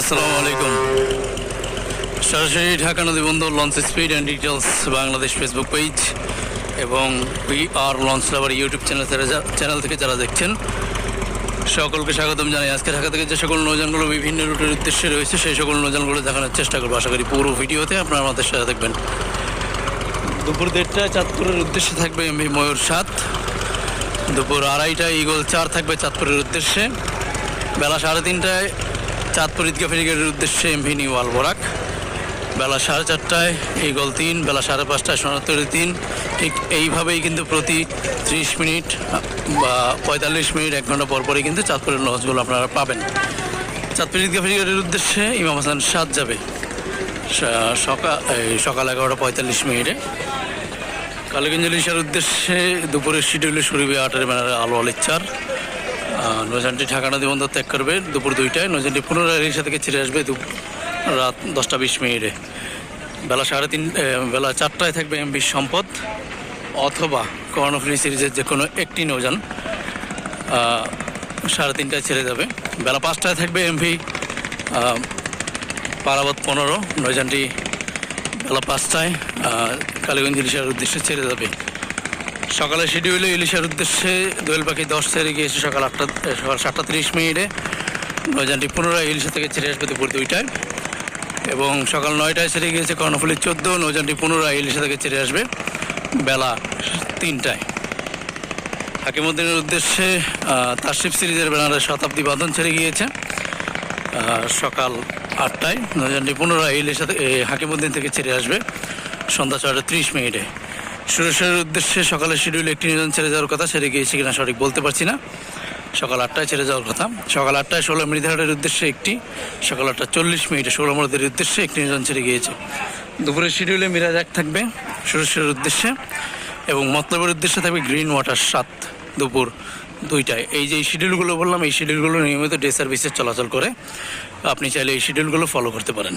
আসসালামু আলাইকুম। সরাসরি ঢাকা নদী বন্দর launch speed and details Bangladesh Facebook page এবং we are launch lover YouTube channel channel থেকে যারা দেখছেন, সকলকে স্বাগতম জানাই। আজকে ঢাকা থেকে যে সকল নৌযানগুলো বিভিন্ন রুটের উদ্দেশ্যে রয়েছে, সেই সকল নৌযানগুলো দেখানোর চেষ্টা করব। আশা করি পুরো ভিডিওতে আপনারা আমাদের সাথে দেখবেন দুপুর দেড়টায় চাঁদপুরের উদ্দেশ্যে থাকবে এমভি ময়ূর সাত। দুপুর আড়াইটায় ইগল চার থাকবে চাঁদপুরের উদ্দেশ্যে। বেলা সাড়ে তিনটায় চাঁদপুর ঈদগা ফেরিগেটের উদ্দেশ্যে এমভি নিউ আলবোরাক বেলা সাড়ে চারটায় ইগল তিন বেলা সাড়ে পাঁচটায় সোনাত্তরের তিন। ঠিক এইভাবেই কিন্তু প্রতি ত্রিশ মিনিট বা পঁয়তাল্লিশ মিনিট এক ঘণ্টা পর পরই কিন্তু চাঁদপুরের লঞ্চগুলো আপনারা পাবেন। চাঁদপুর ঈদগা ফেরিগেটের উদ্দেশ্যে ইমাম হাসান সাত যাবে। সকাল এই সকাল এগারোটা পঁয়তাল্লিশ মিনিটে। কালীগঞ্জ ইলিশার উদ্দেশ্যে দুপুরের শিডিউলে শুরুবে আটের ব্যানারে আলো আহ, নৌযানটি ঢাকা নদী বন্দর ত্যাগ করবে দুপুর দুইটায়। নৌযানটি পুনরায় ইলিশা থেকে ছেড়ে আসবে রাত দশটা বিশ মিনিটে। বেলা সাড়ে তিন বেলা চারটায় থাকবে এমবি সম্পদ অথবা কর্ণফুলি সিরিজের যে কোনো একটি নৌযান সাড়ে তিনটায় ছেড়ে যাবে। বেলা পাঁচটায় থাকবে এমভি পারাবত পনেরো। নৌযানটি বেলা পাঁচটায় কালীগঞ্জ ইলিশার উদ্দেশ্যে ছেড়ে যাবে। সকালে শিডিউলে ইলিশার উদ্দেশ্যে দোয়েল পাখি দশ ছেড়ে গিয়েছে সকাল আটটা, সকাল সাতটা তিরিশ মিনিটে নৌযানটি পুনরায় ইলিশা থেকে ছেড়ে আসবে দুপুর দুইটায়। এবং সকাল নয়টায় ছেড়ে গিয়েছে কর্ণফুলি চোদ্দ নৌযানটি পুনরায় ইলিশা থেকে ছেড়ে আসবে বেলা তিনটায়। হাকিমুদ্দিনের উদ্দেশ্যে তারশিপ সিরিজের ব্যানারে শতাব্দী বাঁধন ছেড়ে গিয়েছে। সকাল আটটায় নৌযানটি পুনরায় ইলিশা হাকিমুদ্দিন থেকে ছেড়ে আসবে সন্ধ্যা ছয়টা ত্রিশ মিনিটে। সুরেশ্বরের উদ্দেশ্যে সকালে শিডিউল একটি নৌযান ছেড়ে যাওয়ার কথা ছেড়ে গিয়েছে কিনা সঠিক বলতে পারছি না। সকাল আটটায় ছেড়ে যাওয়ার কথা। সকাল আটটায় ষোলো মৃধাহাটের উদ্দেশ্যে একটি, সকাল আটটা চল্লিশ মিনিটে ষোলো মরদের উদ্দেশ্যে একটি নৌযান ছেড়ে গিয়েছে। দুপুরের শিডিউলে মিরাজ এক থাকবে সুরেশ্বরের উদ্দেশ্যে এবং মতলবের উদ্দেশ্যে থাকবে গ্রিন ওয়াটার সাত দুপুর দুইটায়। এই যে শিডিউলগুলো বললাম, এই শিডিউলগুলো নিয়মিত ডে সার্ভিসে চলাচল করে। আপনি চাইলে এই শিডিউলগুলো ফলো করতে পারেন।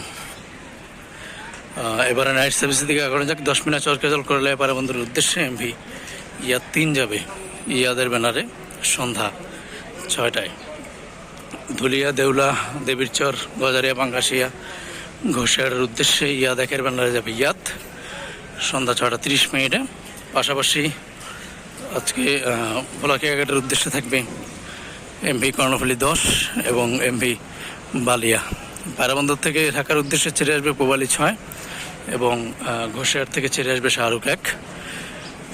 এবারে নাইট সার্ভিসের দিকে আগানো যাক। দশ মিনিট চরকাজল করলে এবারে বন্ধুর উদ্দেশ্যে এমভি ইয়াদ তিন যাবে ইয়াদের ব্যানারে সন্ধ্যা ছয়টায়। ধুলিয়া, দেউলা দেবীরচর গজারিয়া পাঙ্গাসিয়া ঘোষারের উদ্দেশ্যে ইয়াদ একের ব্যানারে যাবে ইয়াদ। সন্ধ্যা ছটা তিরিশ মিনিটে। পাশাপাশি আজকে ভোলাকিয়াঘাটের উদ্দেশ্যে থাকবে এমভি কর্ণফুলি দশ এবং এমভি বালিয়া। পায়রাবন্দর থেকে ঢাকার উদ্দেশ্যে ছেড়ে আসবে পোবালি ছয়। এবং ঘোষার থেকে ছেড়ে আসবে শাহরুখ এক।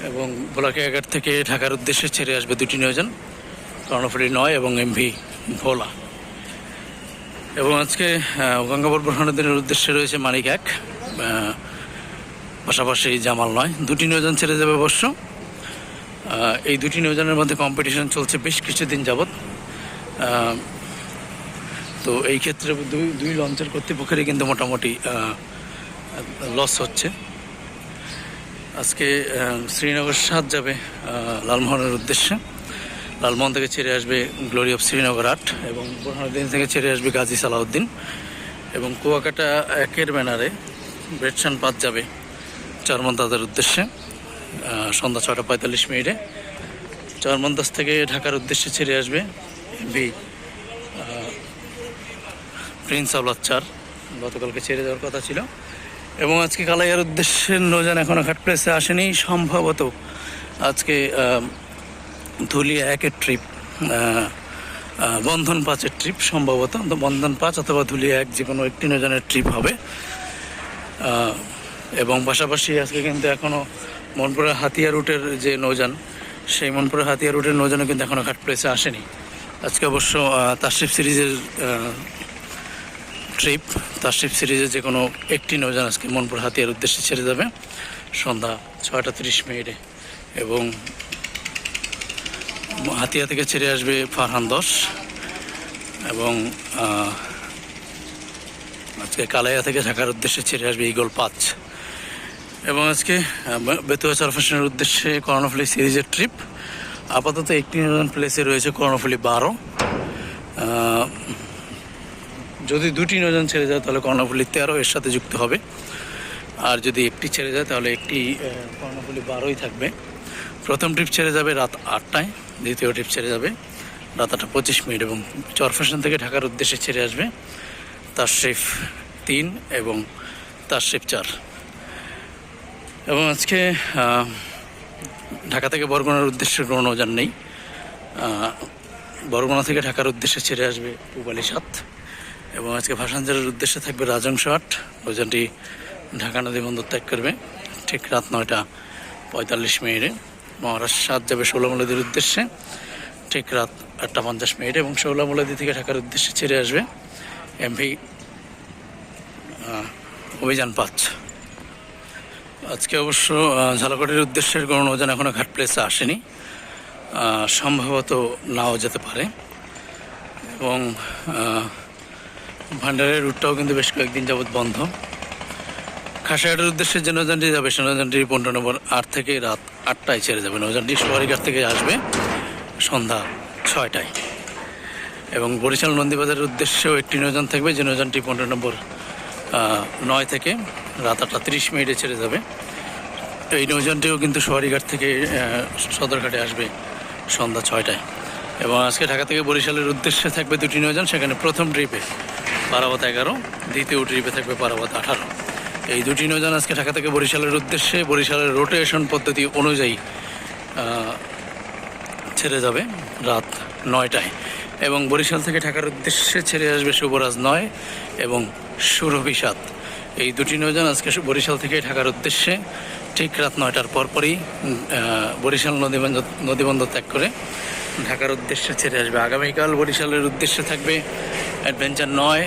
এবং ভোলাকিয়াঘাট থেকে ঢাকার উদ্দেশ্যে ছেড়ে আসবে দুটি নিয়োজন, কর্ণফুলি নয় এবং এমভি ভোলা। এবং আজকে গঙ্গাবর দিনের উদ্দেশ্যে রয়েছে মানিক এক। পাশাপাশি জামাল নয়। দুটি নিয়োজন ছেড়ে যাবে অবশ্য। এই দুটি নিয়োজনের মধ্যে কম্পিটিশন চলছে বেশ কিছুদিন যাবৎ। তো এই ক্ষেত্রে দুই দুই লঞ্চের কর্তৃপক্ষেরই কিন্তু মোটামুটি লস হচ্ছে। আজকে শ্রীনগর সাত যাবে লালমোহনের উদ্দেশ্যে। লালমোহন থেকে ছেড়ে আসবে গ্লোরি অফ শ্রীনগর আট এবং বোরহানুদ্দিন থেকে ছেড়ে আসবে গাজী সালাউদ্দিন। এবং কুয়াকাটা একের ব্যানারে ব্রেডসান পাঁচ যাবে চরমন্দাজের উদ্দেশ্যে সন্ধ্যা ছটা পঁয়তাল্লিশ মিনিটে। চরমন্দাজ থেকে ঢাকার উদ্দেশ্যে ছেড়ে আসবে বি প্রিন্স আওলাদ চার গতকালকে ছেড়ে দেওয়ার কথা ছিল। এবং আজকে কালাইয়ার উদ্দেশ্যে নৌযান এখনও ঘাট প্লেসে আসেনি, সম্ভবত আজকে ধুলিয়া একের ট্রিপ বন্ধন পাঁচের ট্রিপ সম্ভবত বন্ধন পাঁচ অথবা ধুলিয়া এক যে কোনো একটি নৌযানের ট্রিপ হবে। এবং পাশাপাশি আজকে কিন্তু এখনও মনপুরা হাতিয়া রুটের যে নৌযান, সেই মনপুরা হাতিয়া রুটের নৌজানও কিন্তু এখনও ঘাট প্লেসে আসেনি। আজকে অবশ্য তাশরিফ সিরিজের ট্রিপ তাশরিফ সিরিজে যে কোনো একটি নৌযান আজকে মনপুর হাতিয়ার উদ্দেশ্যে ছেড়ে যাবে। সন্ধ্যা ছয়টা তিরিশ মিনিটে। এবং হাতিয়া থেকে ছেড়ে আসবে ফারহান দশ। এবং আজকে কালাইয়া থেকে ঢাকার উদ্দেশ্যে ছেড়ে আসবে ইগল পাঁচ। এবং আজকে বেতুয়া সারফেশনের উদ্দেশ্যে কর্ণফুলি সিরিজের ট্রিপ। আপাতত একটি প্লেসে রয়েছে কর্ণফুলি বারো। যদি দুটি নৌযান ছেড়ে যায়, তাহলে কর্ণফুলি তেরো এর সাথে যুক্ত হবে। আর যদি একটি ছেড়ে যায়, তাহলে একটি কর্ণফুলি বারোই থাকবে। প্রথম ট্রিপ ছেড়ে যাবে রাত আটটায়, দ্বিতীয় ট্রিপ ছেড়ে যাবে রাত আটটা পঁচিশ মিনিট এবং চরফেশন থেকে ঢাকার উদ্দেশ্যে ছেড়ে আসবে তাশরিফ তিন এবং তার তাশরিফ চার। এবং আজকে ঢাকা থেকে বরগুনার উদ্দেশ্যে কোনো নৌযান নেই। বরগুনা থেকে ঢাকার উদ্দেশ্যে ছেড়ে আসবে পুবালি সাত। এবং আজকে ভাসানজারের উদ্দেশ্যে থাকবে রাজংশ আট নৌযানটি ঢাকা নদী বন্দর ত্যাগ করবে। ঠিক রাত নয়টা পঁয়তাল্লিশ মিনিটে। মহারাষ্ট্র সাত যাবে ষোলামুলাদির উদ্দেশ্যে। ঠিক রাত আটটা পঞ্চাশ মিনিটে এবং ষোলামুলাদি থেকে ঢাকার উদ্দেশ্যে ছেড়ে আসবে এমভি অভিযান পাঁচ। আজকে অবশ্য আহ, ঝালকাঠির উদ্দেশ্যের কোনো নৌযান এখনও ঘাট প্লেসে আসেনি। সম্ভবত নাও যেতে পারে। এবং ভান্ডারের রুটটাও কিন্তু বেশ কয়েকদিন যাবৎ বন্ধ। খাসাঘাটের উদ্দেশ্যে যে নৌযানটি যাবে, সে নৌযানটি পনেরো নম্বর আট থেকে রাত আটটায় ছেড়ে যাবে। নৌযানটি সোয়ারিঘাট থেকে আসবে সন্ধ্যা ছয়টায়। এবং বরিশাল নন্দীবাজারের উদ্দেশ্যেও একটি নৌযান থাকবে, যে নৌযানটি পনেরো নম্বর নয় থেকে রাত আটটা তিরিশ মিনিটে ছেড়ে যাবে। এই নৌযানটিও কিন্তু সোয়ারিঘাট থেকে সদরঘাটে আসবে সন্ধ্যা ছয়টায়। এবং আজকে ঢাকা থেকে বরিশালের উদ্দেশ্যে থাকবে দুটি নৌযান, সেখানে প্রথম ট্রিপে পারাবত এগারো, দ্বিতীয় ট্রিপে থাকবে পারাবত আঠারো। এই দুটি নৌযান আজকে ঢাকা থেকে বরিশালের উদ্দেশ্যে, বরিশালের রোটেশন পদ্ধতি অনুযায়ী ছেড়ে যাবে রাত নয়টায়। এবং বরিশাল থেকে ঢাকার উদ্দেশ্যে ছেড়ে আসবে শুভরাজ নয় এবং সুরভি সাত এই দুটি নৌযান আজকে বরিশাল থেকে ঢাকার উদ্দেশ্যে ঠিক রাত নয়টার পরপরই বরিশাল নদীবন্দর নদীবন্দর ত্যাগ করে ঢাকার উদ্দেশ্যে ছেড়ে আসবে। আগামীকাল বরিশালের উদ্দেশ্যে থাকবে অ্যাডভেঞ্চার নয়,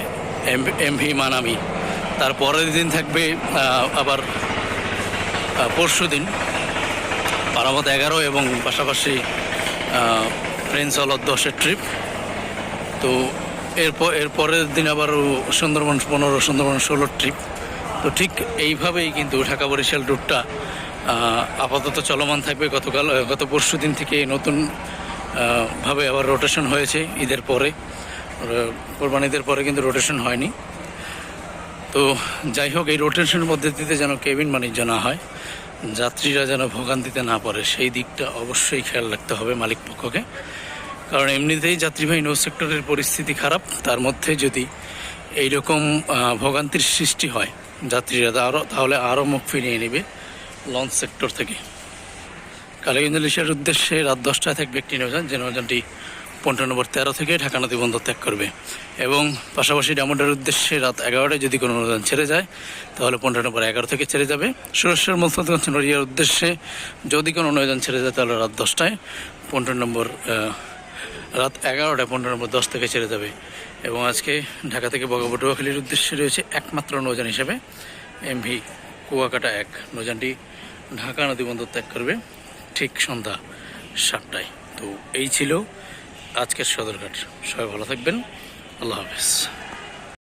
এম এমভি মানামি। তার পরের দিন থাকবে আবার পরশু দিন পারামত এগারো এবং পাশাপাশি প্রিন্স অলর দশের ট্রিপ। তো এরপর এর পরের দিন আবার সুন্দরবন পনেরো, সুন্দরবন ষোলোর ট্রিপ। তো ঠিক এইভাবেই কিন্তু ঢাকা বরিশাল রুটটা আপাতত চলমান থাকবে গতকাল গত পরশু দিন থেকে নতুন ভাবে আবার রোটেশন হয়েছে ঈদের পরে। কোরবানিদের পরে কিন্তু রোটেশন হয়নি। তো যাই হোক এই রোটেশন পদ্ধতিতে যেন কেবিন বাণিজ্য না হয় যাত্রীরা যেন ভোগান্তিতে না পড়ে সেই দিকটা অবশ্যই খেয়াল রাখতে হবে মালিক পক্ষকে। কারণ এমনিতেই যাত্রীবাহী নৌ সেক্টরের পরিস্থিতি খারাপ তার মধ্যে যদি এইরকম আহ, ভোগান্তির সৃষ্টি হয় যাত্রীরা আরও তাহলে আরও মুখ ফিরিয়ে নেবে লঞ্চ সেক্টর থেকে। কালীগঞ্জ উদ্দেশ্যে রাত দশটায় থাকবে একটি নৌযান যে নৌযানটি পনেরো নম্বর তেরো থেকে ঢাকা নদী বন্দর ত্যাগ করবে। এবং পাশাপাশি ডামোডের উদ্দেশ্যে রাত এগারোটায় যদি কোনো অনুদান ছেড়ে যায়, তাহলে পনেরো নম্বর এগারো থেকে ছেড়ে যাবে। সুরেশ্বর মলফতগঞ্জ নড়িয়ার উদ্দেশ্যে যদি কোনো অনুদান ছেড়ে যায়, তাহলে রাত দশটায় পনেরো নম্বর রাত এগারোটায় পনেরো নম্বর দশ থেকে ছেড়ে যাবে। এবং আজকে ঢাকা থেকে বগাবটুয়াখালীর উদ্দেশ্যে রয়েছে একমাত্র নৌযান হিসেবে এমভি কুয়াকাটা এক। নৌযানটি ঢাকা নদী বন্দর ত্যাগ করবে ঠিক সন্ধ্যা সাতটায়। তো এই ছিল আজকের সদরঘাট। সবাই ভালো থাকবেন। আল্লাহ হাফেজ।